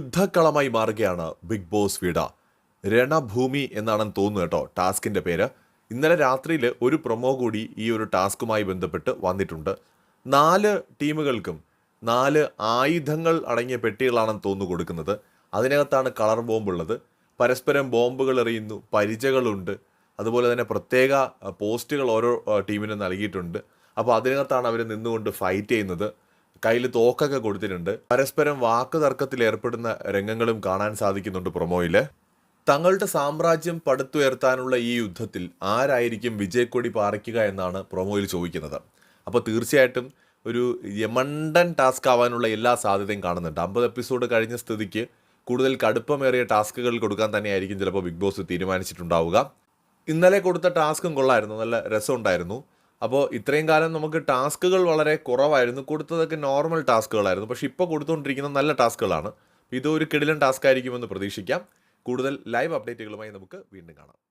യുദ്ധക്കളമായി മാറുകയാണ് big boss വീട. രണഭൂമി എന്നാണെന്ന് തോന്നുന്നു കേട്ടോ ടാസ്കിന്റെ പേര്. ഇന്നലെ രാത്രിയിൽ ഒരു പ്രൊമോ കൂടി ഈ ഒരു ടാസ്കുമായി ബന്ധപ്പെട്ട് വന്നിട്ടുണ്ട്. നാല് ടീമുകൾക്കും നാല് ആയുധങ്ങൾ അടങ്ങിയ പെട്ടികളാണെന്ന് തോന്നുന്നു കൊടുക്കുന്നത്. അതിനകത്താണ് കളർ ബോംബുള്ളത്. പരസ്പരം ബോംബുകൾ എറിയുന്നു പരിചകളുണ്ട്. അതുപോലെ തന്നെ പ്രത്യേക പോസ്റ്റുകൾ ഓരോ ടീമിനും നൽകിയിട്ടുണ്ട്. അപ്പോൾ അതിനകത്താണ് അവർ നിന്നുകൊണ്ട് ഫൈറ്റ് ചെയ്യുന്നത്. കയ്യിൽ തോക്കൊക്കെ കൊടുത്തിട്ടുണ്ട്. പരസ്പരം വാക്ക് തർക്കത്തിൽ ഏർപ്പെടുന്ന രംഗങ്ങളും കാണാൻ സാധിക്കുന്നുണ്ട് പ്രൊമോയിൽ. തങ്ങളുടെ സാമ്രാജ്യം പടുത്തുയർത്താനുള്ള ഈ യുദ്ധത്തിൽ ആരായിരിക്കും വിജയക്കൊടി പാറിക്കുക എന്നാണ് പ്രൊമോയിൽ ചോദിക്കുന്നത്. അപ്പോൾ തീർച്ചയായിട്ടും ഒരു യമണ്ടൻ ടാസ്ക് ആവാനുള്ള എല്ലാ സാധ്യതയും കാണുന്നുണ്ട്. അമ്പത് എപ്പിസോഡ് കഴിഞ്ഞ സ്ഥിതിക്ക് കൂടുതൽ കടുപ്പമേറിയ ടാസ്കുകൾ കൊടുക്കാൻ തന്നെയായിരിക്കും ചിലപ്പോൾ ബിഗ് ബോസ് തീരുമാനിച്ചിട്ടുണ്ടാവുക. ഇന്നലെ കൊടുത്ത ടാസ്കും കൊള്ളായിരുന്നു. നല്ല രസമുണ്ടായിരുന്നു. അപ്പോൾ ഇത്രയും കാലം നമുക്ക് ടാസ്കുകൾ വളരെ കുറവായിരുന്നു. കൊടുത്തതൊക്കെ നോർമൽ ടാസ്കുകളായിരുന്നു. പക്ഷേ ഇപ്പോൾ കൊടുത്തുകൊണ്ടിരിക്കുന്ന നല്ല ടാസ്കുകളാണ്. ഇതൊരു കിടിലൻ ടാസ്ക് ആയിരിക്കുമെന്ന് പ്രതീക്ഷിക്കാം. കൂടുതൽ ലൈവ് അപ്ഡേറ്റുകളുമായി നമുക്ക് വീണ്ടും കാണാം.